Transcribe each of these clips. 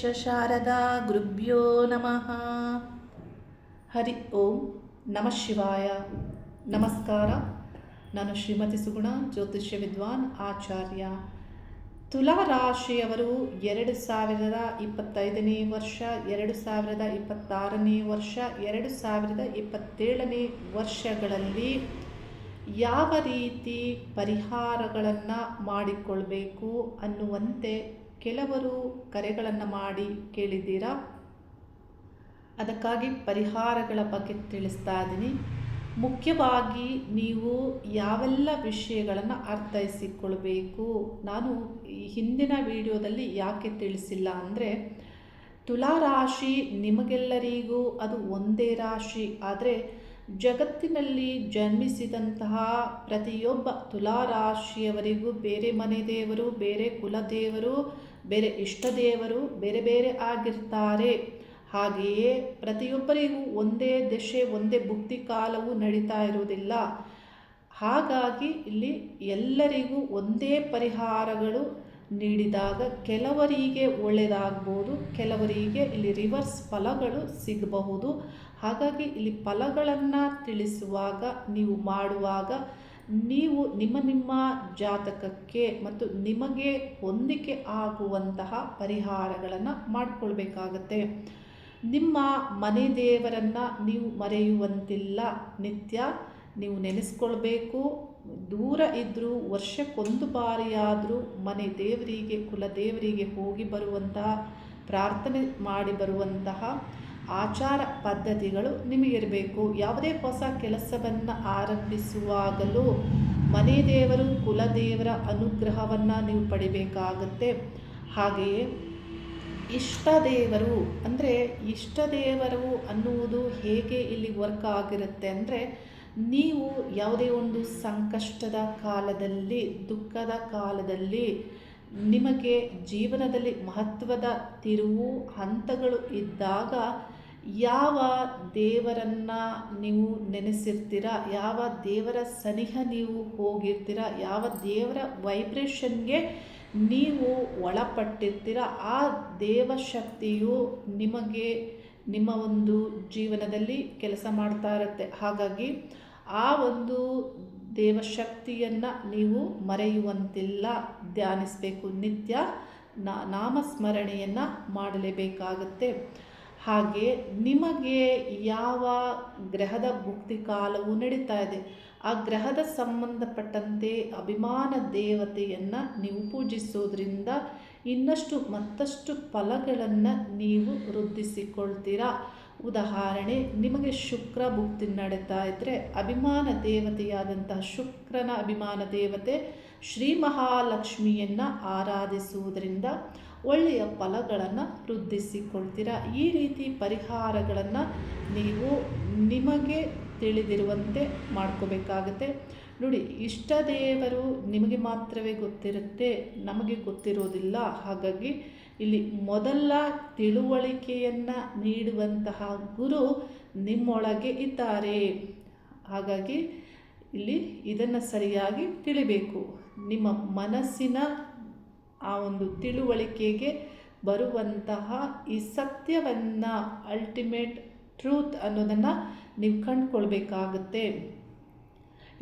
ಶಾರದಾ ಗುರುಭ್ಯೋ ನಮಃ. ಹರಿ ಓಂ ನಮಃ ಶಿವಾಯ. ನಮಸ್ಕಾರ. ನಾನು ಶ್ರೀಮತಿ ಸುಗುಣ, ಜ್ಯೋತಿಷ್ಯ ವಿದ್ವಾನ್ ಆಚಾರ್ಯ. ತುಲಾ ರಾಶಿಯವರು ಎರಡು ಸಾವಿರದ ಇಪ್ಪತ್ತೈದನೇ ವರ್ಷ, ಎರಡು ಸಾವಿರದ ಇಪ್ಪತ್ತಾರನೇ ವರ್ಷ, ಎರಡು ಸಾವಿರದ ಇಪ್ಪತ್ತೇಳನೇ ವರ್ಷಗಳಲ್ಲಿ ಯಾವ ರೀತಿ ಪರಿಹಾರಗಳನ್ನು ಮಾಡಿಕೊಳ್ಬೇಕು ಅನ್ನುವಂತೆ ಕೆಲವರು ಕರೆಗಳನ್ನು ಮಾಡಿ ಕೇಳಿದ್ದೀರಾ? ಅದಕ್ಕಾಗಿ ಪರಿಹಾರಗಳ ಬಗ್ಗೆ ತಿಳಿಸ್ತಾ ಇದ್ದೀನಿ. ಮುಖ್ಯವಾಗಿ ನೀವು ಯಾವೆಲ್ಲ ವಿಷಯಗಳನ್ನು ಅರ್ಥೈಸಿಕೊಳ್ಬೇಕು? ನಾನು ಈ ಹಿಂದಿನ ವಿಡಿಯೋದಲ್ಲಿ ಯಾಕೆ ತಿಳಿಸಿಲ್ಲ ಅಂದರೆ, ತುಲಾ ರಾಶಿ ನಿಮಗೆಲ್ಲರಿಗೂ ಅದು ಒಂದೇ ರಾಶಿ. ಆದರೆ, ಜಗತ್ತಿನಲ್ಲಿ ಜನ್ಮಿಸಿದಂತಹ ಪ್ರತಿಯೊಬ್ಬ ತುಲಾರಾಶಿಯವರಿಗೂ ಬೇರೆ ಮನೆ ದೇವರು, ಬೇರೆ ಕುಲದೇವರು ಬೇರೆ ಇಷ್ಟ ದೇವರು ಬೇರೆ ಬೇರೆ ಆಗಿರ್ತಾರೆ. ಹಾಗೆಯೇ ಪ್ರತಿಯೊಬ್ಬರಿಗೂ ಒಂದೇ ದಶೆ ಒಂದೇ ಭುಕ್ತಿ ಕಾಲವು ನಡೀತಾ ಇರುವುದಿಲ್ಲ. ಹಾಗಾಗಿ ಇಲ್ಲಿ ಎಲ್ಲರಿಗೂ ಒಂದೇ ಪರಿಹಾರಗಳು ನೀಡಿದಾಗ ಕೆಲವರಿಗೆ ಒಳ್ಳೆಯದಾಗ್ಬೋದು, ಕೆಲವರಿಗೆ ಇಲ್ಲಿ ರಿವರ್ಸ್ ಫಲಗಳು ಸಿಗಬಹುದು. ಹಾಗಾಗಿ ಇಲ್ಲಿ ಫಲಗಳನ್ನು ತಿಳಿಸುವಾಗ, ನೀವು ಮಾಡುವಾಗ ನೀವು ನಿಮ್ಮ ನಿಮ್ಮ ಜಾತಕಕ್ಕೆ ಮತ್ತು ನಿಮಗೆ ಹೊಂದಿಕೆ ಆಗುವಂತಹ ಪರಿಹಾರಗಳನ್ನು ಮಾಡಿಕೊಳ್ಬೇಕಾಗತ್ತೆ. ನಿಮ್ಮ ಮನೆ ದೇವರನ್ನು ನೀವು ಮರೆಯುವಂತಿಲ್ಲ ನಿತ್ಯ, ನೀವು ನೆನೆಸ್ಕೊಳ್ಬೇಕು. ದೂರ ಇದ್ದರೂ ವರ್ಷಕ್ಕೊಂದು ಬಾರಿಯಾದರೂ ಮನೆ ದೇವರಿಗೆ ಕುಲ ದೇವರಿಗೆ ಹೋಗಿ ಬರುವಂತಹ, ಪ್ರಾರ್ಥನೆ ಮಾಡಿ ಬರುವಂತಹ ಆಚಾರ ಪದ್ಧತಿಗಳು ನಿಮಗಿರಬೇಕು. ಯಾವುದೇ ಹೊಸ ಕೆಲಸವನ್ನು ಆರಂಭಿಸುವಾಗಲೂ ಮನೆ ದೇವರು ಕುಲದೇವರ ಅನುಗ್ರಹವನ್ನು ನೀವು ಪಡಿಬೇಕಾಗತ್ತೆ. ಹಾಗೆಯೇ ಇಷ್ಟ ದೇವರು ಅಂದರೆ ಇಷ್ಟ ದೇವರು ಅನ್ನುವುದು ಹೇಗೆ ಇಲ್ಲಿ ವರ್ಕ್ ಆಗಿರುತ್ತೆ ಅಂದರೆ ನೀವು ಯಾವುದೇ ಒಂದು ಸಂಕಷ್ಟದ ಕಾಲದಲ್ಲಿ, ದುಃಖದ ಕಾಲದಲ್ಲಿ ನಿಮಗೆ ಜೀವನದಲ್ಲಿ ಮಹತ್ವದ ತಿರುವು, ಹಂತಗಳು ಇದ್ದಾಗ ಯಾವ ದೇವರನ್ನು ನೀವು ನೆನೆಸಿರ್ತೀರ? ಯಾವ ದೇವರ ಸನಿಹ ನೀವು ಹೋಗಿರ್ತೀರ? ಯಾವ ದೇವರ ವೈಬ್ರೇಷನ್ಗೆ ನೀವು ಒಳಪಟ್ಟಿರ್ತೀರ? ಆ ದೇವಶಕ್ತಿಯು ನಿಮಗೆ ನಿಮ್ಮ ಒಂದು ಜೀವನದಲ್ಲಿ ಕೆಲಸ ಮಾಡ್ತಾ ಇರುತ್ತೆ. ಹಾಗಾಗಿ ಆ ಒಂದು ದೇವಶಕ್ತಿಯನ್ನು ನೀವು ಮರೆಯುವಂತಿಲ್ಲ. ಧ್ಯಾನಿಸಬೇಕು. ನಿತ್ಯ ನಾಮಸ್ಮರಣೆಯನ್ನು ಮಾಡಲೇಬೇಕಾಗತ್ತೆ. ಹಾಗೆ ನಿಮಗೆ ಯಾವ ಗ್ರಹದ ಭುಕ್ತಿ ಕಾಲವು ನಡೀತಾ ಇದೆ. ಆ ಗ್ರಹದ ಸಂಬಂಧಪಟ್ಟಂತೆ ಅಭಿಮಾನ ದೇವತೆಯನ್ನು ನೀವು ಪೂಜಿಸೋದ್ರಿಂದ ಇನ್ನಷ್ಟು ಮತ್ತಷ್ಟು ಫಲಗಳನ್ನು ನೀವು ವೃದ್ಧಿಸಿಕೊಳ್ತೀರಾ? ಉದಾಹರಣೆ, ನಿಮಗೆ ಶುಕ್ರ ಭುಕ್ತಿ ನಡೀತಾ ಇದ್ದರೆ ಅಭಿಮಾನ ದೇವತೆಯಾದಂತಹ ಶುಕ್ರನ ಅಭಿಮಾನ ದೇವತೆ ಶ್ರೀ ಮಹಾಲಕ್ಷ್ಮಿಯನ್ನು ಆರಾಧಿಸುವುದರಿಂದ ಒಳ್ಳೆಯ ಫಲಗಳನ್ನು ವೃದ್ಧಿಸಿಕೊಳ್ತೀರಾ? ಈ ರೀತಿ ಪರಿಹಾರಗಳನ್ನು ನೀವು ನಿಮಗೆ ತಿಳಿದಿರುವಂತೆ ಮಾಡ್ಕೋಬೇಕಾಗತ್ತೆ. ನೋಡಿ, ಇಷ್ಟ ದೇವರು ನಿಮಗೆ ಮಾತ್ರವೇ ಗೊತ್ತಿರುತ್ತೆ, ನಮಗೆ ಗೊತ್ತಿರೋದಿಲ್ಲ. ಹಾಗಾಗಿ ಇಲ್ಲಿ ಮೊದಲ ತಿಳುವಳಿಕೆಯನ್ನು ನೀಡುವಂತಹ ಗುರು ನಿಮ್ಮೊಳಗೆ ಇದ್ದಾರೆ. ಹಾಗಾಗಿ ಇಲ್ಲಿ ಇದನ್ನು ಸರಿಯಾಗಿ ತಿಳಿಬೇಕು. ನಿಮ್ಮ ಮನಸ್ಸಿನ ಆ ಒಂದು ತಿಳುವಳಿಕೆಗೆ ಬರುವಂತಹ ಈ ಸತ್ಯವನ್ನು ಅಲ್ಟಿಮೇಟ್ ಟ್ರೂತ್ ಅನ್ನೋದನ್ನು ನೀವು ಕಂಡುಕೊಳ್ಬೇಕಾಗುತ್ತೆ.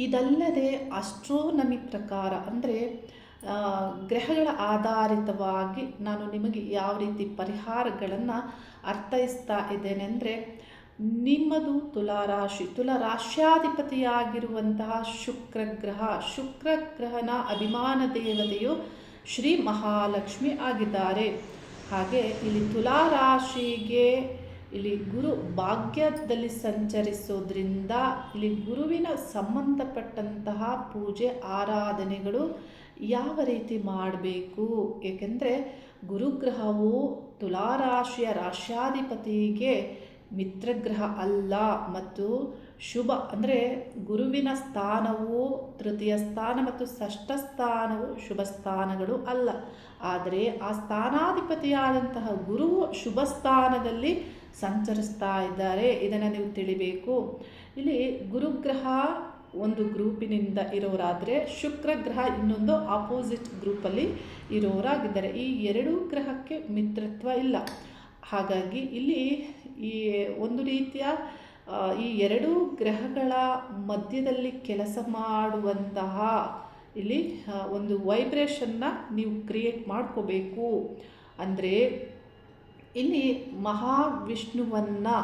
ಇದಲ್ಲದೆ ಅಸ್ಟ್ರೋನಮಿ ಪ್ರಕಾರ ಅಂದರೆ ಗ್ರಹಗಳ ಆಧಾರಿತವಾಗಿ ನಾನು ನಿಮಗೆ ಯಾವ ರೀತಿ ಪರಿಹಾರಗಳನ್ನು ಅರ್ಥೈಸ್ತಾ ಇದ್ದೇನೆ ಅಂದರೆ, ನಿಮ್ಮದು ತುಲಾರಾಶಿ, ತುಲಾರಾಶ್ಯಾಧಿಪತಿಯಾಗಿರುವಂತಹ ಶುಕ್ರಗ್ರಹ ಶುಕ್ರ ಗ್ರಹ ಶುಕ್ರ ಗ್ರಹನ ಅಭಿಮಾನ ದೇವತೆಯು ಶ್ರೀ ಮಹಾಲಕ್ಷ್ಮಿ ಆಗಿದ್ದಾರೆ. ಹಾಗೆ ಇಲ್ಲಿ ತುಲಾರಾಶಿಗೆ ಇಲ್ಲಿ ಗುರು ಭಾಗ್ಯದಲ್ಲಿ ಸಂಚರಿಸೋದ್ರಿಂದ ಇಲ್ಲಿ ಗುರುವಿನ ಸಂಬಂಧಪಟ್ಟಂತಹ ಪೂಜೆ, ಆರಾಧನೆಗಳು ಯಾವ ರೀತಿ ಮಾಡಬೇಕು? ಏಕೆಂದರೆ ಗುರುಗ್ರಹವು ತುಲಾರಾಶಿಯ ರಾಶ್ಯಾಧಿಪತಿಗೆ ಮಿತ್ರಗ್ರಹ ಅಲ್ಲ ಮತ್ತು ಶುಭ ಅಂದರೆ ಗುರುವಿನ ಸ್ಥಾನವು ತೃತೀಯ ಸ್ಥಾನ ಮತ್ತು ಷಷ್ಠ ಸ್ಥಾನವು ಶುಭ ಸ್ಥಾನಗಳು ಅಲ್ಲ. ಆದರೆ ಆ ಸ್ಥಾನಾಧಿಪತಿಯಾದಂತಹ ಗುರುವು ಶುಭ ಸ್ಥಾನದಲ್ಲಿ ಸಂಚರಿಸ್ತಾ ಇದ್ದಾರೆ. ಇದನ್ನು ನೀವು ತಿಳಿಬೇಕು. ಇಲ್ಲಿ ಗುರುಗ್ರಹ ಒಂದು ಗ್ರೂಪಿನಿಂದ ಇರೋರಾದರೆ ಶುಕ್ರ ಗ್ರಹ ಇನ್ನೊಂದು ಆಪೋಸಿಟ್ ಗ್ರೂಪಲ್ಲಿ ಇರೋರಾಗಿದ್ದಾರೆ. ಈ ಎರಡೂ ಗ್ರಹಕ್ಕೆ ಮಿತ್ರತ್ವ ಇಲ್ಲ. ಹಾಗಾಗಿ ಇಲ್ಲಿ ಈ ಒಂದು ರೀತಿಯ ಈ ಎರಡೂ ಗ್ರಹಗಳ ಮಧ್ಯದಲ್ಲಿ ಕೆಲಸ ಮಾಡುವಂತಹ ಇಲ್ಲಿ ಒಂದು ವೈಬ್ರೇಷನ್ನ ನೀವು ಕ್ರಿಯೇಟ್ ಮಾಡ್ಕೋಬೇಕು. ಅಂದರೆ ಇಲ್ಲಿ ಮಹಾವಿಷ್ಣುವನ್ನು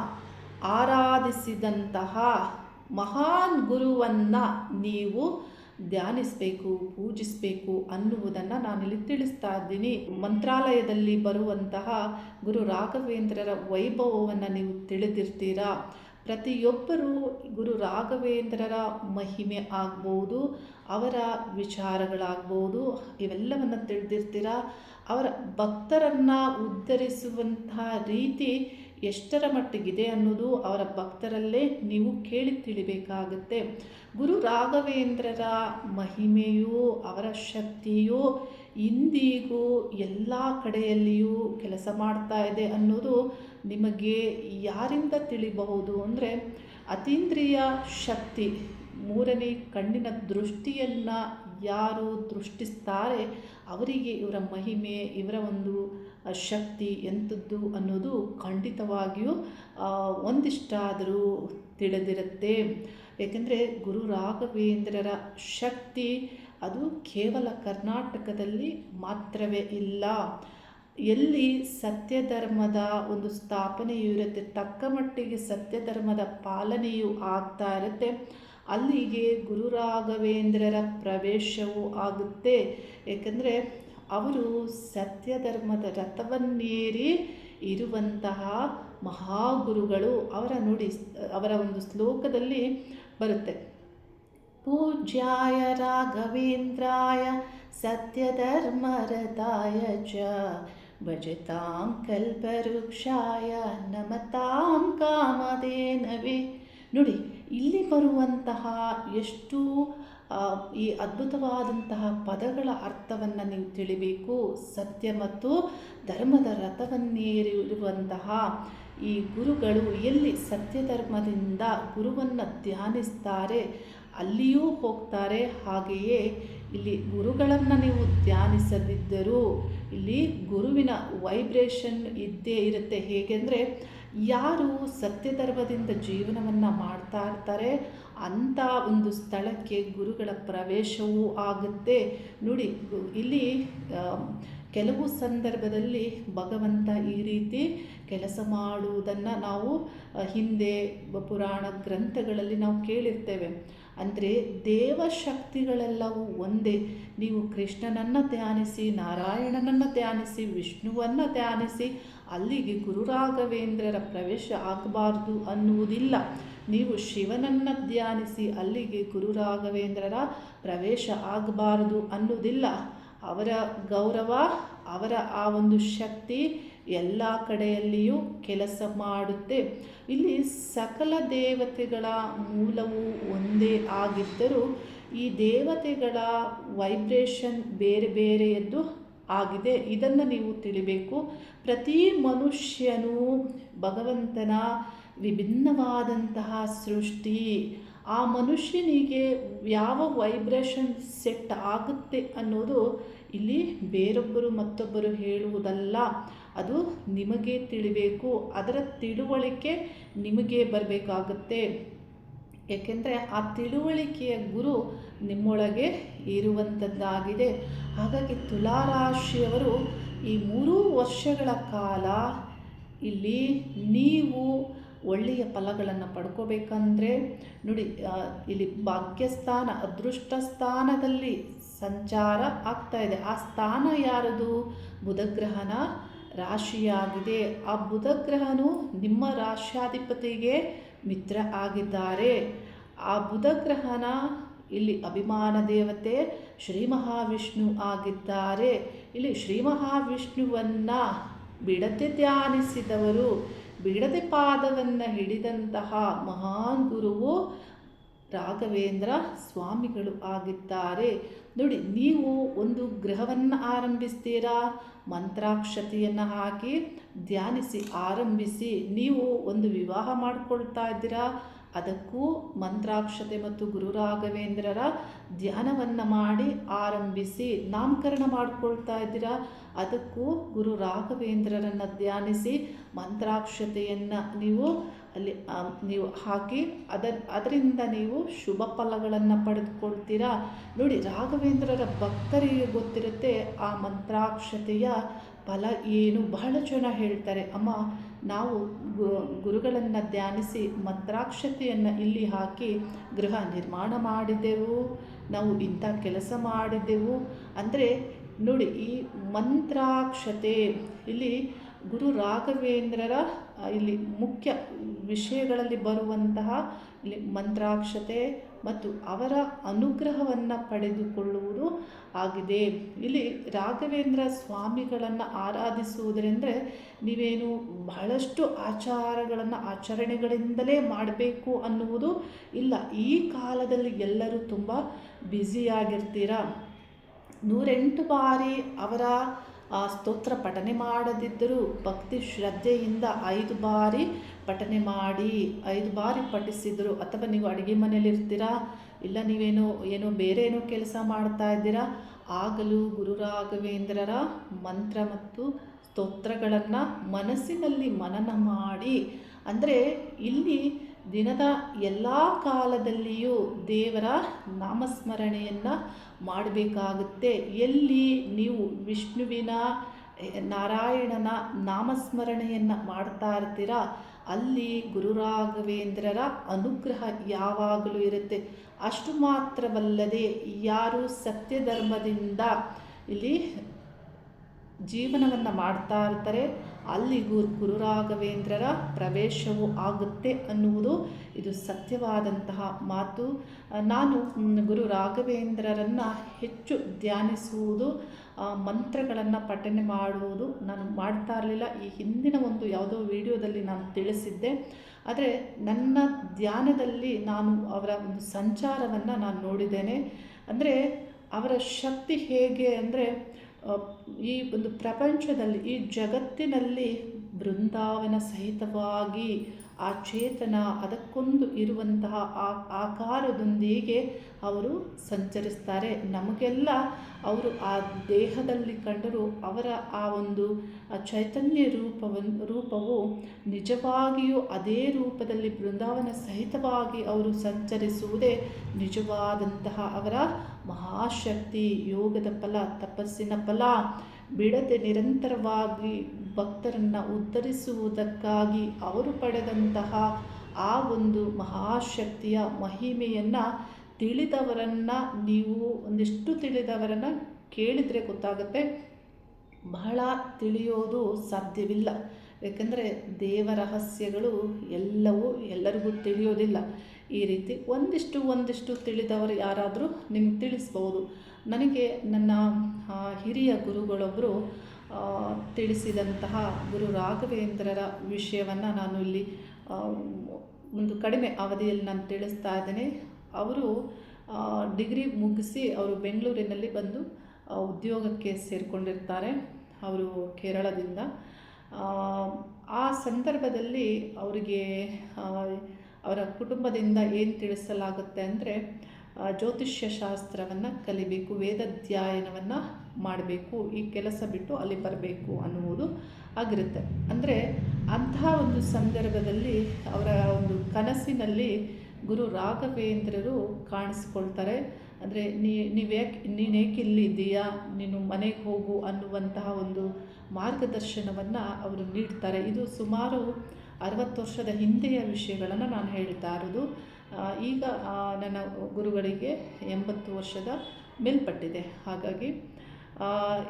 ಆರಾಧಿಸಿದಂತಹ ಮಹಾನ್ ಗುರುವನ್ನು ನೀವು ಧ್ಯಾನಿಸಬೇಕು, ಪೂಜಿಸಬೇಕು ಅನ್ನುವುದನ್ನು ನಾನಿಲ್ಲಿ ತಿಳಿಸ್ತಾ ಇದ್ದೀನಿ. ಮಂತ್ರಾಲಯದಲ್ಲಿ ಬರುವಂತಹ ಗುರು ರಾಘವೇಂದ್ರರ ವೈಭವವನ್ನು ನೀವು ತಿಳಿದಿರ್ತೀರಾ? ಪ್ರತಿಯೊಬ್ಬರೂ ಗುರು ರಾಘವೇಂದ್ರರ ಮಹಿಮೆ ಆಗ್ಬೋದು, ಅವರ ವಿಚಾರಗಳಾಗ್ಬೋದು, ಇವೆಲ್ಲವನ್ನು ತಿಳಿದಿರ್ತೀರಾ? ಅವರ ಭಕ್ತರನ್ನು ಉದ್ಧರಿಸುವಂತಹ ರೀತಿ ಎಷ್ಟರ ಮಟ್ಟಿಗಿದೆ ಅನ್ನೋದು ಅವರ ಭಕ್ತರಲ್ಲೇ ನೀವು ಕೇಳಿ ತಿಳಿಬೇಕಾಗುತ್ತೆ. ಗುರು ರಾಘವೇಂದ್ರರ ಮಹಿಮೆಯು, ಅವರ ಶಕ್ತಿಯು ಇಂದಿಗೂ ಎಲ್ಲ ಕಡೆಯಲ್ಲಿಯೂ ಕೆಲಸ ಮಾಡ್ತಾ ಇದೆ ಅನ್ನೋದು ನಿಮಗೆ ಯಾರಿಂದ ತಿಳಿಬಹುದು ಅಂದರೆ ಅತೀಂದ್ರಿಯ ಶಕ್ತಿ, ಮೂರನೇ ಕಣ್ಣಿನ ದೃಷ್ಟಿಯನ್ನು ಯಾರು ದೃಷ್ಟಿಸ್ತಾರೆ ಅವರಿಗೆ ಇವರ ಮಹಿಮೆ, ಇವರ ಒಂದು ಶಕ್ತಿ ಎಂಥದ್ದು ಅನ್ನೋದು ಖಂಡಿತವಾಗಿಯೂ ಒಂದಿಷ್ಟಾದರೂ ತಿಳಿದಿರುತ್ತೆ. ಏಕೆಂದರೆ ಗುರು ರಾಘವೇಂದ್ರರ ಶಕ್ತಿ ಅದು ಕೇವಲ ಕರ್ನಾಟಕದಲ್ಲಿ ಮಾತ್ರವೇ ಇಲ್ಲ. ಎಲ್ಲಿ ಸತ್ಯಧರ್ಮದ ಒಂದು ಸ್ಥಾಪನೆಯು ಇರುತ್ತೆ, ತಕ್ಕ ಮಟ್ಟಿಗೆ ಸತ್ಯಧರ್ಮದ ಪಾಲನೆಯು ಆಗ್ತಾ ಇರುತ್ತೆ. ಅಲ್ಲಿಗೆ ಗುರು ರಾಘವೇಂದ್ರರ ಪ್ರವೇಶವೂ ಆಗುತ್ತೆ. ಏಕೆಂದರೆ ಅವರು ಸತ್ಯಧರ್ಮದ ರಥವನ್ನೇರಿ ಇರುವಂತಹ ಮಹಾಗುರುಗಳು ಅವರ ನುಡಿ, ಅವರ ಒಂದು ಶ್ಲೋಕದಲ್ಲಿ ಬರುತ್ತೆ. ಪೂಜ್ಯಾಯ ರಾಘವೇಂದ್ರಾಯ ಸತ್ಯಧರ್ಮರತಾಯ ಚ. ಭಜತಾಂ ಕಲ್ಪವೃಕ್ಷಾಯ ನಮತಾಂ ಕಾಮಧೇನವೇ. ನೋಡಿ, ಇಲ್ಲಿ ಬರುವಂತಹ ಎಷ್ಟು ಈ ಅದ್ಭುತವಾದಂತಹ ಪದಗಳ ಅರ್ಥವನ್ನು ನೀವು ತಿಳಿಬೇಕು. ಸತ್ಯ ಮತ್ತು ಧರ್ಮದ ರಥವನ್ನೇರಿರುವಂತಹ ಈ ಗುರುಗಳು ಎಲ್ಲಿ ಸತ್ಯಧರ್ಮದಿಂದ ಗುರುವನ್ನು ಧ್ಯಾನಿಸ್ತಾರೆ ಅಲ್ಲಿಯೂ ಹೋಗ್ತಾರೆ. ಹಾಗೆಯೇ ಇಲ್ಲಿ ಗುರುಗಳನ್ನು ನೀವು ಧ್ಯಾನಿಸದಿದ್ದರೂ ಇಲ್ಲಿ ಗುರುವಿನ ವೈಬ್ರೇಷನ್ ಇದ್ದೇ ಇರುತ್ತೆ. ಹೇಗೆಂದರೆ ಯಾರು ಸತ್ಯಧರ್ಮದಿಂದ ಜೀವನವನ್ನು ಮಾಡ್ತಾ ಇರ್ತಾರೆ, ಅಂಥ ಒಂದು ಸ್ಥಳಕ್ಕೆ ಗುರುಗಳ ಪ್ರವೇಶವೂ ಆಗುತ್ತೆ. ನೋಡಿ, ಇಲ್ಲಿ ಕೆಲವು ಸಂದರ್ಭದಲ್ಲಿ ಭಗವಂತ ಈ ರೀತಿ ಕೆಲಸ ಮಾಡುವುದನ್ನು ನಾವು ಹಿಂದೆ ಪುರಾಣ ಗ್ರಂಥಗಳಲ್ಲಿ ನಾವು ಕೇಳಿರ್ತೇವೆ. ಅಂದರೆ ದೇವಶಕ್ತಿಗಳೆಲ್ಲವೂ ಒಂದೇ. ನೀವು ಕೃಷ್ಣನನ್ನು ಧ್ಯಾನಿಸಿ, ನಾರಾಯಣನನ್ನು ಧ್ಯಾನಿಸಿ, ವಿಷ್ಣುವನ್ನು ಧ್ಯಾನಿಸಿ, ಅಲ್ಲಿಗೆ ಗುರುರಾಘವೇಂದ್ರರ ಪ್ರವೇಶ ಆಗಬಾರ್ದು ಅನ್ನುವುದಿಲ್ಲ. ನೀವು ಶಿವನನ್ನು ಧ್ಯಾನಿಸಿ, ಅಲ್ಲಿಗೆ ಗುರುರಾಘವೇಂದ್ರರ ಪ್ರವೇಶ ಆಗಬಾರದು ಅನ್ನುವುದಿಲ್ಲ. ಅವರ ಗೌರವ, ಅವರ ಆ ಒಂದು ಶಕ್ತಿ ಎಲ್ಲ ಕಡೆಯಲ್ಲಿಯೂ ಕೆಲಸ ಮಾಡುತ್ತೆ. ಇಲ್ಲಿ ಸಕಲ ದೇವತೆಗಳ ಮೂಲವು ಒಂದೇ ಆಗಿದ್ದರೂ ಈ ದೇವತೆಗಳ ವೈಬ್ರೇಷನ್ ಬೇರೆ ಬೇರೆಯದ್ದು ಆಗಿದೆ. ಇದನ್ನು ನೀವು ತಿಳಿಬೇಕು. ಪ್ರತಿ ಮನುಷ್ಯನು ಭಗವಂತನ ವಿಭಿನ್ನವಾದಂತಹ ಸೃಷ್ಟಿ ಆ ಮನುಷ್ಯನಿಗೆ ಯಾವ ವೈಬ್ರೇಷನ್ ಸೆಟ್ ಆಗುತ್ತೆ ಅನ್ನೋದು ಇಲ್ಲಿ ಬೇರೊಬ್ಬರು ಮತ್ತೊಬ್ಬರು ಹೇಳುವುದಲ್ಲ. ಅದು ನಿಮಗೆ ತಿಳಿಬೇಕು, ಅದರ ತಿಳುವಳಿಕೆ ನಿಮಗೆ ಬರಬೇಕಾಗುತ್ತೆ. ಏಕೆಂದರೆ ಆ ತಿಳುವಳಿಕೆಯ ಗುರು ನಿಮ್ಮೊಳಗೆ ಇರುವಂಥದ್ದಾಗಿದೆ ಹಾಗಾಗಿ ತುಲಾರಾಶಿಯವರು ಈ ಮೂರು ವರ್ಷಗಳ ಕಾಲ ಇಲ್ಲಿ ನೀವು ಒಳ್ಳೆಯ ಫಲಗಳನ್ನು ಪಡ್ಕೋಬೇಕಂದ್ರೆ ನೋಡಿ ಇಲ್ಲಿ ಭಾಗ್ಯಸ್ಥಾನ ಅದೃಷ್ಟ ಸ್ಥಾನದಲ್ಲಿ ಸಂಚಾರ ಆಗ್ತಾ ಇದೆ. ಆ ಸ್ಥಾನ ಯಾರದು? ಬುಧಗ್ರಹನ ರಾಶಿಯಾಗಿದೆ. ಆ ಬುಧಗ್ರಹನು ನಿಮ್ಮ ರಾಶ್ಯಾಧಿಪತಿಗೆ ಮಿತ್ರ ಆಗಿದ್ದಾರೆ. ಆ ಬುಧಗ್ರಹನ ಇಲ್ಲಿ ಅಭಿಮಾನ ದೇವತೆ ಶ್ರೀ ಮಹಾವಿಷ್ಣು ಆಗಿದ್ದಾರೆ. ಇಲ್ಲಿ ಶ್ರೀ ಮಹಾವಿಷ್ಣುವನ್ನು ಬಿಡದೆ ಧ್ಯಾನಿಸಿದವರು ಬಿಡದೆ ಪಾದವನ್ನು ಹಿಡಿದಂತಹ ಮಹಾನ್ ಗುರುವು ರಾಘವೇಂದ್ರ ಸ್ವಾಮಿಗಳು ಆಗಿದ್ದಾರೆ. ನೋಡಿ, ನೀವು ಒಂದು ಗೃಹವನ್ನು ಆರಂಭಿಸ್ತೀರಾ? ಮಂತ್ರಾಕ್ಷತೆಯನ್ನು ಹಾಕಿ ಧ್ಯಾನಿಸಿ, ಆರಂಭಿಸಿ, ನೀವು ಒಂದು ವಿವಾಹ ಮಾಡ್ಕೊಳ್ತಾ ಇದ್ದೀರಾ? ಅದಕ್ಕೂ ಮಂತ್ರಾಕ್ಷತೆ ಮತ್ತು ಗುರು ರಾಘವೇಂದ್ರರ ಧ್ಯಾನವನ್ನು ಮಾಡಿ ಆರಂಭಿಸಿ ನಾಮಕರಣ ಮಾಡ್ಕೊಳ್ತಾ ಇದ್ದೀರಾ? ಅದಕ್ಕೂ ಗುರು ರಾಘವೇಂದ್ರರನ್ನು ಧ್ಯಾನಿಸಿ ಮಂತ್ರಾಕ್ಷತೆಯನ್ನು ನೀವು ಅಲ್ಲಿ ನೀವು ಹಾಕಿ ಅದ ಅದರಿಂದ ನೀವು ಶುಭ ಫಲಗಳನ್ನು ಪಡೆದುಕೊಳ್ತೀರಾ? ನೋಡಿ, ರಾಘವೇಂದ್ರರ ಭಕ್ತರಿಗೆ ಗೊತ್ತಿರುತ್ತೆ ಆ ಮಂತ್ರಾಕ್ಷತೆಯ ಫಲ ಏನು ಬಹಳ ಜನ ಹೇಳ್ತಾರೆ. ಅಮ್ಮ, ನಾವು ಗುರುಗಳನ್ನು ಧ್ಯಾನಿಸಿ ಮಂತ್ರಾಕ್ಷತೆಯನ್ನು ಇಲ್ಲಿ ಹಾಕಿ ಗೃಹ ನಿರ್ಮಾಣ ಮಾಡಿದೆವು, ನಾವು ಇಂಥ ಕೆಲಸ ಮಾಡಿದೆವು. ಅಂದರೆ ನೋಡಿ, ಈ ಮಂತ್ರಾಕ್ಷತೆ, ಇಲ್ಲಿ ಗುರು ರಾಘವೇಂದ್ರರ ಇಲ್ಲಿ ಮುಖ್ಯ ವಿಷಯಗಳಲ್ಲಿ ಬರುವಂತಹ ಇಲ್ಲಿ ಮಂತ್ರಾಕ್ಷತೆ ಮತ್ತು ಅವರ ಅನುಗ್ರಹವನ್ನು ಪಡೆದುಕೊಳ್ಳುವುದು ಆಗಿದೆ. ಇಲ್ಲಿ ರಾಘವೇಂದ್ರ ಸ್ವಾಮಿಗಳನ್ನು ಆರಾಧಿಸುವುದರೆಂದರೆ ನೀವೇನು ಬಹಳಷ್ಟು ಆಚಾರಗಳನ್ನು ಆಚರಣೆಗಳಿಂದಲೇ ಮಾಡಬೇಕು ಅನ್ನುವುದು ಇಲ್ಲ. ಈ ಕಾಲದಲ್ಲಿ ಎಲ್ಲರೂ ತುಂಬ ಬ್ಯುಸಿಯಾಗಿರ್ತೀರ? ನೂರೆಂಟು ಬಾರಿ ಅವರ ಆ, ಸ್ತೋತ್ರ ಪಠನೆ ಮಾಡದಿದ್ದರೂ ಭಕ್ತಿ ಶ್ರದ್ಧೆಯಿಂದ ಐದು ಬಾರಿ ಪಠನೆ ಮಾಡಿ ಐದು ಬಾರಿ ಪಠಿಸಿದರು. ಅಥವಾ ನೀವು ಅಡುಗೆ ಮನೆಯಲ್ಲಿರ್ತೀರಾ ಇಲ್ಲ ನೀವೇನೋ ಏನೋ ಬೇರೆ ಏನೋ ಕೆಲಸ ಮಾಡ್ತಾ ಇದ್ದೀರಾ? ಆಗಲೂ ಗುರು ರಾಘವೇಂದ್ರರ ಮಂತ್ರ ಮತ್ತು ಸ್ತೋತ್ರಗಳನ್ನು ಮನಸ್ಸಿನಲ್ಲಿ ಮನನ ಮಾಡಿ ಅಂದರೆ ಇಲ್ಲಿ ದಿನದ ಎಲ್ಲ ಕಾಲದಲ್ಲಿಯೂ ದೇವರ ನಾಮಸ್ಮರಣೆಯನ್ನು ಮಾಡಬೇಕಾಗುತ್ತೆ. ಎಲ್ಲಿ ನೀವು ವಿಷ್ಣುವಿನ, ನಾರಾಯಣನ ನಾಮಸ್ಮರಣೆಯನ್ನು ಮಾಡ್ತಾ ಇರ್ತೀರಾ, ಅಲ್ಲಿ ಗುರುರಾಘವೇಂದ್ರರ ಅನುಗ್ರಹ ಯಾವಾಗಲೂ ಇರುತ್ತೆ. ಅಷ್ಟು ಮಾತ್ರವಲ್ಲದೆ ಯಾರು ಸತ್ಯಧರ್ಮದಿಂದ ಇಲ್ಲಿ ಜೀವನವನ್ನು ಮಾಡ್ತಾ ಇರ್ತಾರೆ. ಅಲ್ಲಿ ಗುರು ಗುರು ರಾಘವೇಂದ್ರರ ಪ್ರವೇಶವೂ ಆಗುತ್ತೆ ಅನ್ನುವುದು ಇದು ಸತ್ಯವಾದಂತಹ ಮಾತು. ನಾನು ಗುರು ರಾಘವೇಂದ್ರರನ್ನು ಹೆಚ್ಚು ಧ್ಯಾನಿಸುವುದು ಮಂತ್ರಗಳನ್ನು ಪಠನೆ ಮಾಡುವುದು ನಾನು ಮಾಡ್ತಾ ಇರಲಿಲ್ಲ. ಈ ಹಿಂದಿನ ಒಂದು ಯಾವುದೋ ವಿಡಿಯೋದಲ್ಲಿ ನಾನು ತಿಳಿಸಿದ್ದೆ. ಆದರೆ ನನ್ನ ಧ್ಯಾನದಲ್ಲಿ ನಾನು ಅವರ ಒಂದು ಸಂಚಾರವನ್ನು ನಾನು ನೋಡಿದ್ದೇನೆ. ಅಂದರೆ ಅವರ ಶಕ್ತಿ ಹೇಗೆ ಅಂದರೆ ಈ ಒಂದು ಪ್ರಪಂಚದಲ್ಲಿ, ಈ ಜಗತ್ತಿನಲ್ಲಿ ಬೃಂದಾವನ ಸಹಿತವಾಗಿ ಆ ಚೇತನ ಅದಕ್ಕೊಂದು ಇರುವಂತಹ ಆ, ಆಕಾರದೊಂದಿಗೆ ಅವರು ಸಂಚರಿಸ್ತಾರೆ. ನಮಗೆಲ್ಲ ಅವರು ಆ ದೇಹದಲ್ಲಿ ಕಂಡರೂ ಅವರ ಆ ಒಂದು ಚೈತನ್ಯ ರೂಪವನ್ನು ರೂಪವು ನಿಜವಾಗಿಯೂ ಅದೇ ರೂಪದಲ್ಲಿ ಬೃಂದಾವನ ಸಹಿತವಾಗಿ ಅವರು ಸಂಚರಿಸುವುದೇ ನಿಜವಾದಂತಹ ಅವರ ಮಹಾಶಕ್ತಿ ಯೋಗದ ಫಲ, ತಪಸ್ಸಿನ ಫಲ. ಬಿಡದೆ ನಿರಂತರವಾಗಿ ಭಕ್ತರನ್ನು ಉದ್ಧರಿಸುವುದಕ್ಕಾಗಿ ಅವರು ಪಡೆದಂತಹ ಆ ಒಂದು ಮಹಾಶಕ್ತಿಯ ಮಹಿಮೆಯನ್ನು ತಿಳಿದವರನ್ನು, ನೀವು ಒಂದಿಷ್ಟು ತಿಳಿದವರನ್ನು ಕೇಳಿದರೆ ಗೊತ್ತಾಗುತ್ತೆ. ಬಹಳ ತಿಳಿಯೋದು ಸಾಧ್ಯವಿಲ್ಲ. ಏಕೆಂದರೆ ದೇವ ರಹಸ್ಯಗಳು ಎಲ್ಲವೂ ಎಲ್ಲರಿಗೂ ತಿಳಿಯೋದಿಲ್ಲ. ಈ ರೀತಿ ಒಂದಿಷ್ಟು ಒಂದಿಷ್ಟು ತಿಳಿದವರು ಯಾರಾದರೂ ನಿಮ್ಗೆ ತಿಳಿಸ್ಬೋದು. ನನಗೆ ನನ್ನ ಹಿರಿಯ ಗುರುಗಳೊಬ್ಬರು ತಿಳಿಸಿದಂತಹ ಗುರು ರಾಘವೇಂದ್ರರ ವಿಷಯವನ್ನು ನಾನು ಇಲ್ಲಿ ಒಂದು ಕಡಿಮೆ ಅವಧಿಯಲ್ಲಿ ನಾನು ತಿಳಿಸ್ತಾ ಇದ್ದೇನೆ. ಅವರು ಡಿಗ್ರಿ ಮುಗಿಸಿ ಅವರು ಬೆಂಗಳೂರಿನಲ್ಲಿ ಬಂದು ಉದ್ಯೋಗಕ್ಕೆ ಸೇರಿಕೊಂಡಿರ್ತಾರೆ ಅವರು ಕೇರಳದಿಂದ. ಆ, ಸಂದರ್ಭದಲ್ಲಿ ಅವರಿಗೆ ಅವರ ಕುಟುಂಬದಿಂದ ಏನು ತಿಳಿಸಲಾಗುತ್ತೆ ಅಂದರೆ ಜ್ಯೋತಿಷ್ಯ ಶಾಸ್ತ್ರವನ್ನು ಕಲಿಬೇಕು ವೇದಾಧ್ಯಯನವನ್ನು ಮಾಡಬೇಕು, ಈ ಕೆಲಸ ಬಿಟ್ಟು ಅಲ್ಲಿ ಬರಬೇಕು ಅನ್ನುವುದು ಆಗಿರುತ್ತೆ. ಅಂದರೆ ಅಂತಹ ಒಂದು ಸಂದರ್ಭದಲ್ಲಿ ಅವರ ಒಂದು ಕನಸಿನಲ್ಲಿ ಗುರು ರಾಘವೇಂದ್ರರು ಕಾಣಿಸ್ಕೊಳ್ತಾರೆ. ಅಂದರೆ, ನೀ ನೀವ್ಯಾಕೆ ನೀನೇಕೆ ಇಲ್ಲಿದ್ದೀಯಾ ನೀನು ಮನೆಗೆ ಹೋಗು ಅನ್ನುವಂತಹ ಒಂದು ಮಾರ್ಗದರ್ಶನವನ್ನು ಅವರು ನೀಡ್ತಾರೆ. ಇದು ಸುಮಾರು ಅರವತ್ತು ವರ್ಷದ ಹಿಂದೆಯ ವಿಷಯಗಳನ್ನು ನಾನು ಹೇಳ್ತಾ ಇರೋದು ಈಗ ನನ್ನ ಗುರುಗಳಿಗೆ ಎಂಬತ್ತು ವರ್ಷದ ಮೇಲ್ಪಟ್ಟಿದೆ. ಹಾಗಾಗಿ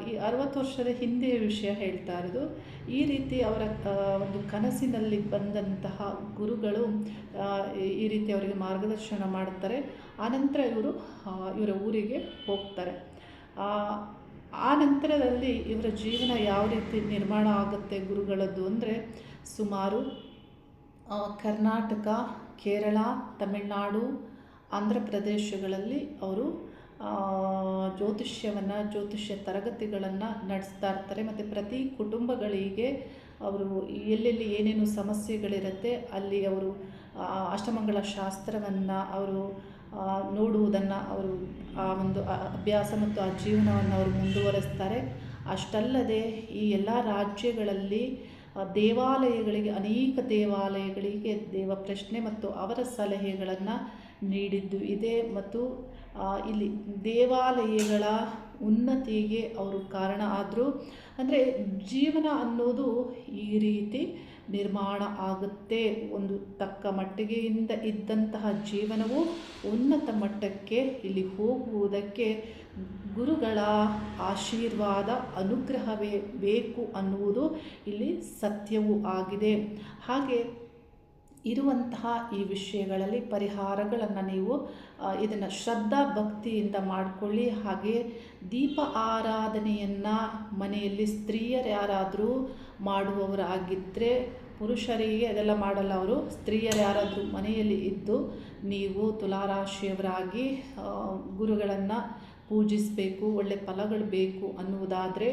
ಈ ಅರವತ್ತು ವರ್ಷದ ಹಿಂದೆಯ ವಿಷಯ ಹೇಳ್ತಾ ಇರೋದು, ಈ ರೀತಿ ಅವರ ಒಂದು ಕನಸಿನಲ್ಲಿ ಬಂದಂತಹ ಗುರುಗಳು ಈ- ರೀತಿ ಅವರಿಗೆ ಮಾರ್ಗದರ್ಶನ ಮಾಡ್ತಾರೆ ಆನಂತರ ಇವರು ಇವರ ಊರಿಗೆ ಹೋಗ್ತಾರೆ. ಆ ನಂತರದಲ್ಲಿ ಇವರ ಜೀವನ ಯಾವ ರೀತಿ ನಿರ್ಮಾಣ ಆಗುತ್ತೆ ಗುರುಗಳದ್ದು ಅಂದರೆ ಸುಮಾರು ಕರ್ನಾಟಕ, ಕೇರಳ, ತಮಿಳುನಾಡು, ಆಂಧ್ರ ಪ್ರದೇಶಗಳಲ್ಲಿ ಅವರು ಜ್ಯೋತಿಷ್ಯವನ್ನು, ಜ್ಯೋತಿಷ್ಯ ತರಗತಿಗಳನ್ನು ನಡೆಸ್ತಾ ಇರ್ತಾರೆ. ಮತ್ತು ಪ್ರತಿ ಕುಟುಂಬಗಳಿಗೆ ಅವರು ಎಲ್ಲೆಲ್ಲಿ ಏನೇನು ಸಮಸ್ಯೆಗಳಿರುತ್ತೆ, ಅಲ್ಲಿ ಅವರು ಅಷ್ಟಮಂಗಳ ಶಾಸ್ತ್ರವನ್ನು ಅವರು ನೋಡುವುದನ್ನು ಅವರು, ಆ, ಒಂದು ಅಭ್ಯಾಸ ಮತ್ತು ಆ ಜೀವನವನ್ನು ಅವರು ಮುಂದುವರೆಸ್ತಾರೆ. ಅಷ್ಟಲ್ಲದೆ ಈ ಎಲ್ಲ ರಾಜ್ಯಗಳಲ್ಲಿ ದೇವಾಲಯಗಳಿಗೆ, ಅನೇಕ ದೇವಾಲಯಗಳಿಗೆ ದೇವ ಪ್ರಶ್ನೆ ಮತ್ತು ಅವರ ಸಲಹೆಗಳನ್ನು ನೀಡಿದ್ದು ಇದೆ. ಮತ್ತು ಇಲ್ಲಿ ದೇವಾಲಯಗಳ ಉನ್ನತಿಗೆ ಅವರು ಕಾರಣ ಆದರೂ, ಅಂದರೆ ಜೀವನ ಅನ್ನೋದು ಈ ರೀತಿ ನಿರ್ಮಾಣ ಆಗುತ್ತೆ. ಒಂದು ತಕ್ಕ ಮಟ್ಟಿಗೆಯಿಂದ ಇದ್ದಂತಹ ಜೀವನವು ಉನ್ನತ ಮಟ್ಟಕ್ಕೆ ಇಲ್ಲಿ ಹೋಗುವುದಕ್ಕೆ ಗುರುಗಳ ಆಶೀರ್ವಾದ ಅನುಗ್ರಹವೇ ಬೇಕು ಅನ್ನುವುದು ಇಲ್ಲಿ ಸತ್ಯವೂ ಆಗಿದೆ. ಹಾಗೆ ಇರುವಂತಹ ಈ ವಿಷಯಗಳಲ್ಲಿ ಪರಿಹಾರಗಳನ್ನು ನೀವು ಇದನ್ನು ಶ್ರದ್ಧಾ ಭಕ್ತಿಯಿಂದ ಮಾಡಿಕೊಳ್ಳಿ. ಹಾಗೆ ದೀಪ ಆರಾಧನೆಯನ್ನು ಮನೆಯಲ್ಲಿ ಸ್ತ್ರೀಯರು ಯಾರಾದರೂ ಮಾಡುವವರಾಗಿದ್ದರೆ ಪುರುಷರಿಗೆ ಅದೆಲ್ಲ ಮಾಡಲ್ಲ ಅವರು. ಸ್ತ್ರೀಯರು ಯಾರಾದರೂ ಮನೆಯಲ್ಲಿ ಇದ್ದು ನೀವು ತುಲಾರಾಶಿಯವರಾಗಿ ಗುರುಗಳನ್ನು ಪೂಜಿಸಬೇಕು, ಒಳ್ಳೆ ಫಲಗಳು ಬೇಕು ಅನ್ನುವುದಾದರೆ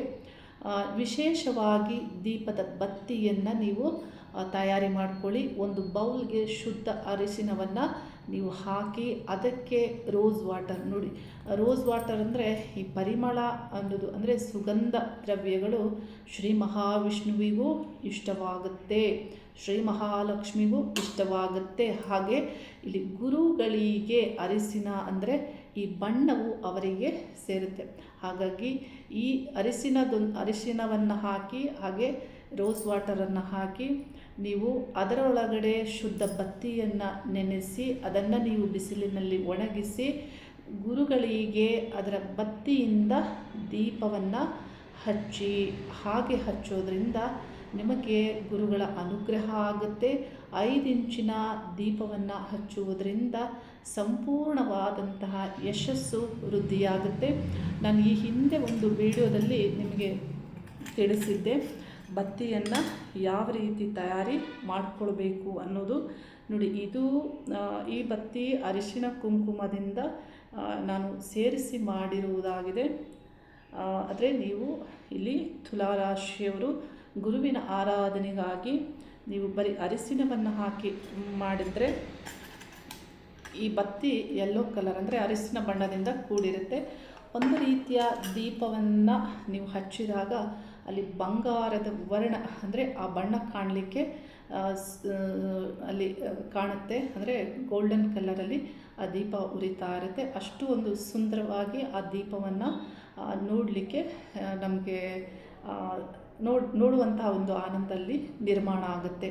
ವಿಶೇಷವಾಗಿ ದೀಪದ ಬತ್ತಿಯನ್ನು ನೀವು ತಯಾರಿ ಮಾಡ್ಕೊಳ್ಳಿ. ಒಂದು ಬೌಲ್ಗೆ ಶುದ್ಧ ಅರಿಶಿನವನ್ನು ನೀವು ಹಾಕಿ ಅದಕ್ಕೆ ರೋಸ್ ವಾಟರ್ ನೋಡಿ. ರೋಸ್ ವಾಟರ್ ಅಂದರೆ ಈ ಪರಿಮಳ ಅನ್ನೋದು ಅಂದರೆ ಸುಗಂಧ ದ್ರವ್ಯಗಳು ಶ್ರೀ ಮಹಾವಿಷ್ಣುವಿಗೂ ಇಷ್ಟವಾಗುತ್ತೆ. ಶ್ರೀ ಮಹಾಲಕ್ಷ್ಮಿಗೂ ಇಷ್ಟವಾಗುತ್ತೆ. ಹಾಗೆ ಇಲ್ಲಿ ಗುರುಗಳಿಗೆ ಅರಿಸಿನ ಅಂದರೆ ಈ ಬಣ್ಣವು ಅವರಿಗೆ ಸೇರುತ್ತೆ. ಹಾಗಾಗಿ ಈ ಅರಿಶಿನದೊಂದು ಅರಿಶಿನವನ್ನು ಹಾಕಿ, ಹಾಗೆ ರೋಸ್ ವಾಟರನ್ನು ಹಾಕಿ ನೀವು ಅದರೊಳಗಡೆ ಶುದ್ಧ ಬತ್ತಿಯನ್ನು ನೆನೆಸಿ, ಅದನ್ನು ನೀವು ಬಿಸಿಲಿನಲ್ಲಿ ಒಣಗಿಸಿ, ಗುರುಗಳಿಗೆ ಅದರ ಬತ್ತಿಯಿಂದ ದೀಪವನ್ನು ಹಚ್ಚಿ, ಹಾಗೆ ಹಚ್ಚೋದ್ರಿಂದ ನಿಮಗೆ ಗುರುಗಳ ಅನುಗ್ರಹ ಆಗುತ್ತೆ. ಐದು ಇಂಚಿನ ದೀಪವನ್ನು ಹಚ್ಚುವುದರಿಂದ ಸಂಪೂರ್ಣವಾದಂತಹ ಯಶಸ್ಸು, ವೃದ್ಧಿಯಾಗುತ್ತೆ. ನಾನು ಈ ಹಿಂದೆ ಒಂದು ವಿಡಿಯೋದಲ್ಲಿ ನಿಮಗೆ ತಿಳಿಸಿದ್ದೆ, ಬತ್ತಿಯನ್ನು ಯಾವ ರೀತಿ ತಯಾರಿ ಮಾಡಿಕೊಳ್ಬೇಕು ಅನ್ನೋದು. ನೋಡಿ, ಇದು ಈ ಬತ್ತಿ ಅರಿಶಿನ ಕುಂಕುಮದಿಂದ ನಾನು ಸೇರಿಸಿ ಮಾಡಿರುವುದಾಗಿದೆ. ಆದರೆ ನೀವು ಇಲ್ಲಿ ತುಲಾರಾಶಿಯವರು ಗುರುವಿನ ಆರಾಧನೆಗಾಗಿ ನೀವು ಬರೀ ಅರಿಶಿನವನ್ನು ಹಾಕಿ ಮಾಡಿದರೆ ಈ ಬತ್ತಿ ಯೆಲ್ಲೋ ಕಲರ್ ಅಂದರೆ ಅರಿಶಿನ ಬಣ್ಣದಿಂದ ಕೂಡಿರುತ್ತೆ. ಒಂದು ರೀತಿಯ ದೀಪವನ್ನು ನೀವು ಹಚ್ಚಿದಾಗ ಅಲ್ಲಿ ಬಂಗಾರದ ವರ್ಣ ಅಂದರೆ ಆ ಬಣ್ಣ ಕಾಣಲಿಕ್ಕೆ ಅಲ್ಲಿ ಕಾಣುತ್ತೆ. ಅಂದರೆ ಗೋಲ್ಡನ್ ಕಲರಲ್ಲಿ ಆ ದೀಪ ಉರಿತಾ ಇರುತ್ತೆ. ಅಷ್ಟು ಒಂದು ಸುಂದರವಾಗಿ ಆ ದೀಪವನ್ನು ನೋಡಲಿಕ್ಕೆ ನಮಗೆ ನೋಡ್, ನೋಡುವಂತಹ ಒಂದು ಆನಂದದಲ್ಲಿ ನಿರ್ಮಾಣ ಆಗುತ್ತೆ.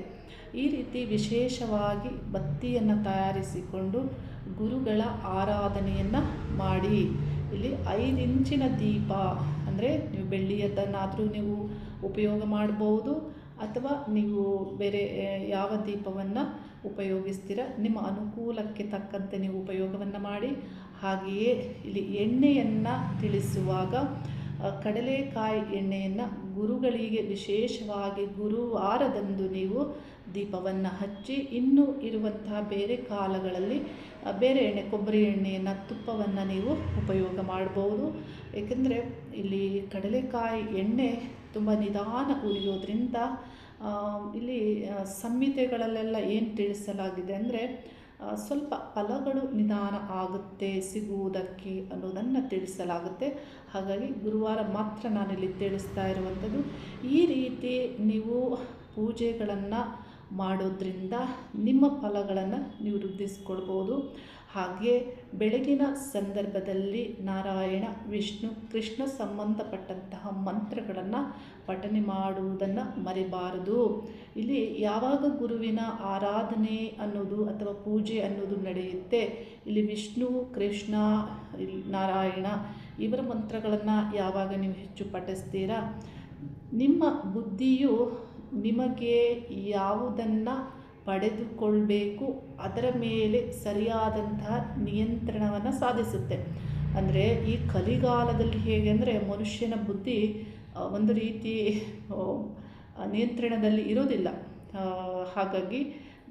ಈ ರೀತಿ ವಿಶೇಷವಾಗಿ ಬತ್ತಿಯನ್ನು ತಯಾರಿಸಿಕೊಂಡು ಗುರುಗಳ ಆರಾಧನೆಯನ್ನು ಮಾಡಿ. ಇಲ್ಲಿ ಐದು ಇಂಚಿನ ದೀಪ ಅಂದರೆ ನೀವು ಬೆಳ್ಳಿಯದ್ದನ್ನಾದರೂ ನೀವು ಉಪಯೋಗ ಮಾಡಬಹುದು ಅಥವಾ ನೀವು ಬೇರೆ ಯಾವ ದೀಪವನ್ನು ಉಪಯೋಗಿಸ್ತೀರ, ನಿಮ್ಮ ಅನುಕೂಲಕ್ಕೆ ತಕ್ಕಂತೆ ನೀವು ಉಪಯೋಗವನ್ನು ಮಾಡಿ. ಹಾಗೆಯೇ ಇಲ್ಲಿ ಎಣ್ಣೆಯನ್ನು ತಿಳಿಸುವಾಗ ಕಡಲೆಕಾಯಿ ಎಣ್ಣೆಯನ್ನು ಗುರುಗಳಿಗೆ ವಿಶೇಷವಾಗಿ ಗುರುವಾರದಂದು ನೀವು ದೀಪವನ್ನು ಹಚ್ಚಿ, ಇನ್ನೂ ಇರುವಂತಹ ಬೇರೆ ಕಾಲಗಳಲ್ಲಿ ಬೇರೆ ಎಣ್ಣೆ, ಕೊಬ್ಬರಿ ಎಣ್ಣೆಯನ್ನು, ತುಪ್ಪವನ್ನು ನೀವು ಉಪಯೋಗ ಮಾಡಬಹುದು ಏಕೆಂದರೆ ಇಲ್ಲಿ ಕಡಲೆಕಾಯಿ ಎಣ್ಣೆ ತುಂಬ ನಿಧಾನ ಉರಿಯೋದ್ರಿಂದ ಇಲ್ಲಿ ಸಂಹಿತೆಗಳಲ್ಲೆಲ್ಲ ಏನು ತಿಳಿಸಲಾಗಿದೆ ಅಂದರೆ ಸ್ವಲ್ಪ ಫಲಗಳು ನಿಧಾನ ಆಗುತ್ತೆ, ಸಿಗುವುದಕ್ಕೆ ಅನ್ನೋದನ್ನು ತಿಳಿಸಲಾಗುತ್ತೆ. ಹಾಗಾಗಿ ಗುರುವಾರ ಮಾತ್ರ ನಾನಿಲ್ಲಿ ತಿಳಿಸ್ತಾ ಇರುವಂಥದ್ದು, ಈ ರೀತಿ ನೀವು ಪೂಜೆಗಳನ್ನು ಮಾಡೋದ್ರಿಂದ ನಿಮ್ಮ ಫಲಗಳನ್ನು ನೀವು ವೃದ್ಧಿಸ್ಕೊಳ್ಬೋದು. ಹಾಗೆ ಬೆಳಗಿನ ಸಂದರ್ಭದಲ್ಲಿ ನಾರಾಯಣ, ವಿಷ್ಣು, ಕೃಷ್ಣ ಸಂಬಂಧಪಟ್ಟಂತಹ ಮಂತ್ರಗಳನ್ನು ಪಠನೆ ಮಾಡುವುದನ್ನು ಮರಿಬಾರದು. ಇಲ್ಲಿ ಯಾವಾಗ ಗುರುವಿನ ಆರಾಧನೆ ಅನ್ನೋದು ಅಥವಾ ಪೂಜೆ ಅನ್ನೋದು ನಡೆಯುತ್ತೆ, ಇಲ್ಲಿ ವಿಷ್ಣು, ಕೃಷ್ಣ ನಾರಾಯಣ ಇವರ ಮಂತ್ರಗಳನ್ನು ಯಾವಾಗ ನೀವು ಹೆಚ್ಚು ಪಠಿಸ್ತೀರಾ? ನಿಮ್ಮ ಬುದ್ಧಿಯು ನಿಮಗೆ ಯಾವುದನ್ನು ಪಡೆದುಕೊಳ್ಬೇಕು, ಅದರ ಮೇಲೆ ಸರಿಯಾದಂತಹ ನಿಯಂತ್ರಣವನ್ನು ಸಾಧಿಸುತ್ತೆ. ಅಂದರೆ ಈ ಕಲಿಗಾಲದಲ್ಲಿ ಹೇಗೆ ಅಂದರೆ ಮನುಷ್ಯನ ಬುದ್ಧಿ ಒಂದು ರೀತಿ ನಿಯಂತ್ರಣದಲ್ಲಿ ಇರೋದಿಲ್ಲ ಹಾಗಾಗಿ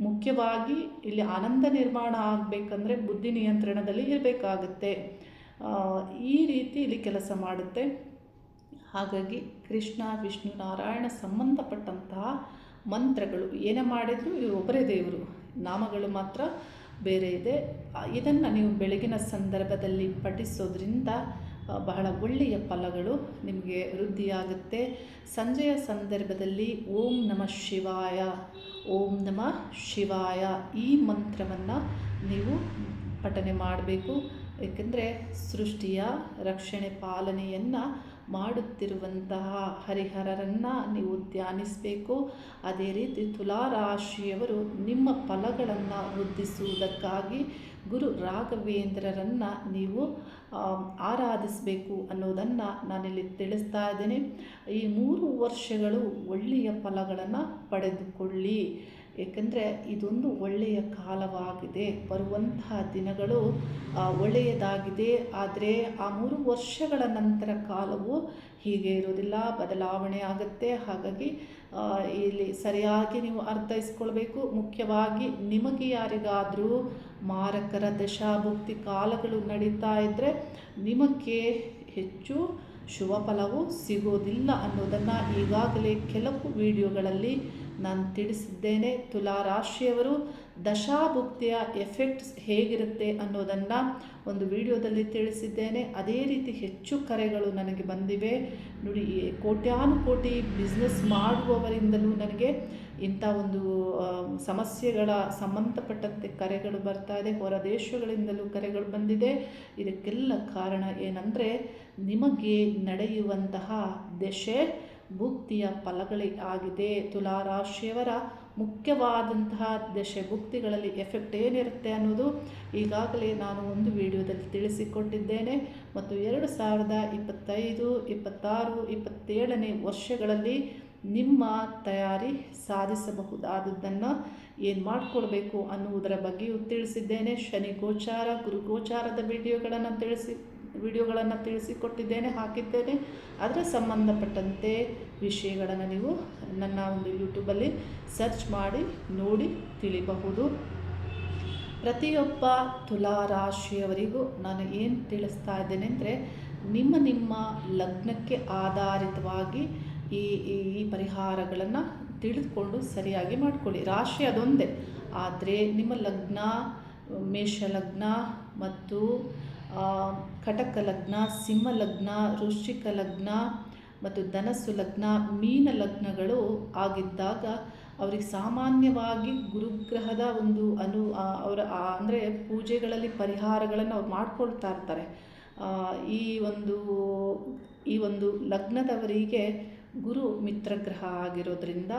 ಮುಖ್ಯವಾಗಿ ಇಲ್ಲಿ ಆನಂದ ನಿರ್ಮಾಣ ಆಗಬೇಕಂದ್ರೆ ಬುದ್ಧಿ ನಿಯಂತ್ರಣದಲ್ಲಿ ಇರಬೇಕಾಗುತ್ತೆ. ಈ ರೀತಿ ಇಲ್ಲಿ ಕೆಲಸ ಮಾಡುತ್ತೆ. ಹಾಗಾಗಿ ಕೃಷ್ಣ, ವಿಷ್ಣು, ನಾರಾಯಣ ಸಂಬಂಧಪಟ್ಟಂತಹ ಮಂತ್ರಗಳು. ಏನೇ ಮಾಡಿದರೂ ಇವರು ಒಬ್ಬರೇ ದೇವರು. ನಾಮಗಳು ಮಾತ್ರ ಬೇರೆ ಇದೆ. ಇದನ್ನು ನೀವು ಬೆಳಗಿನ ಸಂದರ್ಭದಲ್ಲಿ ಪಠಿಸೋದ್ರಿಂದ ಬಹಳ ಒಳ್ಳೆಯ ಫಲಗಳು ನಿಮಗೆ ವೃದ್ಧಿಯಾಗುತ್ತೆ. ಸಂಜೆಯ ಸಂದರ್ಭದಲ್ಲಿ ಓಂ ನಮಃ ಶಿವಾಯ. ಓಂ ನಮಃ ಶಿವಾಯ. ಈ ಮಂತ್ರವನ್ನು ನೀವು ಪಠನೆ ಮಾಡಬೇಕು. ಏಕೆಂದರೆ ಸೃಷ್ಟಿಯ ರಕ್ಷಣೆ ಪಾಲನೆಯನ್ನು ಮಾಡುತ್ತಿರುವಂತಹ ಹರಿಹರರನ್ನು ನೀವು ಧ್ಯಾನಿಸಬೇಕು. ಅದೇ ರೀತಿ ತುಲಾರಾಶಿಯವರು ನಿಮ್ಮ ಫಲಗಳನ್ನು ವೃದ್ಧಿಸುವುದಕ್ಕಾಗಿ ಗುರು ರಾಘವೇಂದ್ರರನ್ನು ನೀವು ಆರಾಧಿಸಬೇಕು ಅನ್ನೋದನ್ನು ನಾನಿಲ್ಲಿ ತಿಳಿಸ್ತಾ ಇದ್ದೇನೆ. ಈ ಮೂರು ವರ್ಷಗಳು ಒಳ್ಳೆಯ ಫಲಗಳನ್ನು ಪಡೆದುಕೊಳ್ಳಿ. ಏಕೆಂದರೆ ಇದೊಂದು ಒಳ್ಳೆಯ ಕಾಲವಾಗಿದೆ. ಬರುವಂತಹ ದಿನಗಳು ಒಳ್ಳೆಯದಾಗಿದೆ. ಆದರೆ ಆ ಮೂರು ವರ್ಷಗಳ ನಂತರ ಕಾಲವು ಹೀಗೆ ಇರೋದಿಲ್ಲ ಬದಲಾವಣೆ ಆಗುತ್ತೆ. ಹಾಗಾಗಿ ಇಲ್ಲಿ ಸರಿಯಾಗಿ ನೀವು ಅರ್ಥೈಸ್ಕೊಳ್ಬೇಕು. ಮುಖ್ಯವಾಗಿ ನಿಮಗೆ ಯಾರಿಗಾದರೂ ಮಾರಕರ ದಶಾಭುಕ್ತಿ ಕಾಲಗಳು ನಡೀತಾ ಇದ್ದರೆ ನಿಮಗೆ ಹೆಚ್ಚು ಶುಭ ಫಲವು ಸಿಗೋದಿಲ್ಲ ಅನ್ನೋದನ್ನು ಈಗಾಗಲೇ ಕೆಲವು ವಿಡಿಯೋಗಳಲ್ಲಿ ನಾನು ತಿಳಿಸಿದ್ದೇನೆ. ತುಲಾ ರಾಶಿಯವರು ದಶಾಭುಕ್ತಿಯ ಎಫೆಕ್ಟ್ಸ್ ಹೇಗಿರುತ್ತೆ ಅನ್ನೋದನ್ನು ಒಂದು ವಿಡಿಯೋದಲ್ಲಿ ತಿಳಿಸಿದ್ದೇನೆ. ಅದೇ ರೀತಿ ಹೆಚ್ಚು ಕರೆಗಳು ನನಗೆ ಬಂದಿವೆ. ನೋಡಿ ಕೋಟ್ಯಾನುಕೋಟಿ ಕೋಟ್ಯಾನು ಕೋಟಿ ಬಿಸ್ನೆಸ್ ಮಾಡುವವರಿಂದಲೂ ನನಗೆ ಇಂಥ ಒಂದು ಸಮಸ್ಯೆಗಳ ಸಂಬಂಧಪಟ್ಟಂತೆ ಕರೆಗಳು ಬರ್ತಾ ಇದೆ. ಹೊರ ದೇಶಗಳಿಂದಲೂ ಕರೆಗಳು ಬಂದಿದೆ. ಇದಕ್ಕೆಲ್ಲ ಕಾರಣ ಏನಂದರೆ, ನಿಮಗೆ ನಡೆಯುವಂತಹ ದಶೆ ಭುಕ್ತಿಯ ಫಲಗಳಿ ಆಗಿದೆ. ತುಲಾರಾಶಿಯವರ ಮುಖ್ಯವಾದಂತಹ ದಶೆ ಭುಕ್ತಿಗಳಲ್ಲಿ ಎಫೆಕ್ಟ್ ಏನಿರುತ್ತೆ ಅನ್ನೋದು ಈಗಾಗಲೇ ನಾನು ಒಂದು ವಿಡಿಯೋದಲ್ಲಿ ತಿಳಿಸಿಕೊಟ್ಟಿದ್ದೇನೆ. ಮತ್ತು ಎರಡು ಸಾವಿರದ ಇಪ್ಪತ್ತೈದು, ಇಪ್ಪತ್ತಾರು, ಇಪ್ಪತ್ತೇಳನೇ ವರ್ಷಗಳಲ್ಲಿ ನಿಮ್ಮ ತಯಾರಿ ಸಾಧಿಸಬಹುದಾದದ್ದನ್ನು ಏನು ಮಾಡಿಕೊಡ್ಬೇಕು ಅನ್ನುವುದರ ಬಗ್ಗೆಯೂ ತಿಳಿಸಿದ್ದೇನೆ. ಶನಿ ಗೋಚಾರ, ಗುರು ಗೋಚಾರದ ವಿಡಿಯೋಗಳನ್ನು ತಿಳಿಸಿ ವಿಡಿಯೋಗಳನ್ನು ತಿಳಿಸಿಕೊಟ್ಟಿದ್ದೇನೆ, ಹಾಕಿದ್ದೇನೆ. ಅದರ ಸಂಬಂಧಪಟ್ಟಂತೆ ವಿಷಯಗಳನ್ನು ನೀವು ನನ್ನ ಒಂದು ಯೂಟ್ಯೂಬಲ್ಲಿ ಸರ್ಚ್ ಮಾಡಿ, ನೋಡಿ ತಿಳಿಬಹುದು. ಪ್ರತಿಯೊಬ್ಬ ತುಲಾ ರಾಶಿಯವರಿಗೂ ನಾನು ಏನು ತಿಳಿಸ್ತಾ ಇದ್ದೇನೆ ಅಂದರೆ, ನಿಮ್ಮ ನಿಮ್ಮ ಲಗ್ನಕ್ಕೆ ಆಧಾರಿತವಾಗಿ ಈ ಈ ಪರಿಹಾರಗಳನ್ನು ತಿಳಿದುಕೊಂಡು ಸರಿಯಾಗಿ ಮಾಡಿಕೊಳ್ಳಿ. ರಾಶಿ ಅದೊಂದೇ. ಆದರೆ ನಿಮ್ಮ ಲಗ್ನ, ಮೇಷ ಲಗ್ನ ಮತ್ತು ಕಟಕ ಲಗ್ನ ಸಿಂಹ ಲಗ್ನ ವೃಶ್ಚಿಕ ಲಗ್ನ ಮತ್ತು ಧನಸ್ಸು ಲಗ್ನ ಮೀನ ಲಗ್ನಗಳು ಆಗಿದ್ದಾಗ ಅವರಿಗೆ ಸಾಮಾನ್ಯವಾಗಿ ಗುರುಗ್ರಹದ ಒಂದು ಅನು ಅವರ ಅಂದರೆ ಪೂಜೆಗಳಲ್ಲಿ ಪರಿಹಾರಗಳನ್ನು ಅವ್ರು ಮಾಡ್ಕೊಳ್ತಾ ಇರ್ತಾರೆ. ಈ ಒಂದು ಈ ಒಂದು ಲಗ್ನದವರಿಗೆ ಗುರು ಮಿತ್ರಗ್ರಹ ಆಗಿರೋದ್ರಿಂದ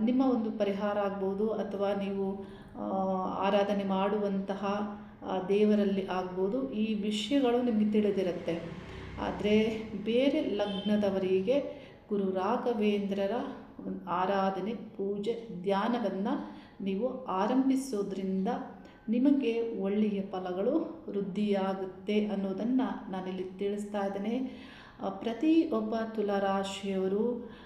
ನಿಮ್ಮ ಒಂದು ಪರಿಹಾರ ಆಗ್ಬೋದು ಅಥವಾ ನೀವು ಆರಾಧನೆ ಮಾಡುವಂತಹ ದೇವರಲ್ಲಿ ಆಗ್ಬೋದು. ಈ ವಿಷಯಗಳು ನಿಮಗೆ ತಿಳಿದಿರುತ್ತೆ. ಆದರೆ ಬೇರೆ ಲಗ್ನದವರಿಗೆ ಗುರು ರಾಘವೇಂದ್ರರ ಆರಾಧನೆ ಪೂಜೆ ಧ್ಯಾನವನ್ನು ನೀವು ಆರಂಭಿಸೋದ್ರಿಂದ ನಿಮಗೆ ಒಳ್ಳೆಯ ಫಲಗಳು ವೃದ್ಧಿಯಾಗುತ್ತೆ ಅನ್ನೋದನ್ನು ನಾನಿಲ್ಲಿ ತಿಳಿಸ್ತಾ ಇದ್ದೇನೆ. ಆ, ಪ್ರತಿ ಒಬ್ಬ ತುಲಾರಾಶಿಯವರು ಆ,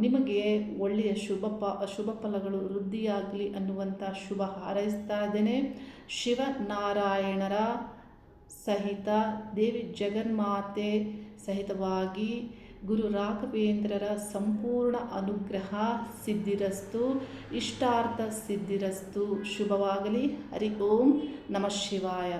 ನಿಮಗೆ ಒಳ್ಳೆಯ ಶುಭ ಪ, ಶುಭ ಫಲಗಳು ವೃದ್ಧಿಯಾಗಲಿ ಅನ್ನುವಂಥ ಶುಭ ಹಾರೈಸ್ತಾ ಇದ್ದೇನೆ. ಶಿವನಾರಾಯಣರ ಸಹಿತ ದೇವಿ ಜಗನ್ಮಾತೆ ಸಹಿತವಾಗಿ ಗುರು ರಾಘವೇಂದ್ರರ ಸಂಪೂರ್ಣ ಅನುಗ್ರಹ ಸಿದ್ಧಿರಸ್ತು, ಇಷ್ಟಾರ್ಥ ಸಿದ್ಧಿರಸ್ತು. ಶುಭವಾಗಲಿ. ಹರಿ ಓಂ. ನಮಃ ಶಿವಾಯ.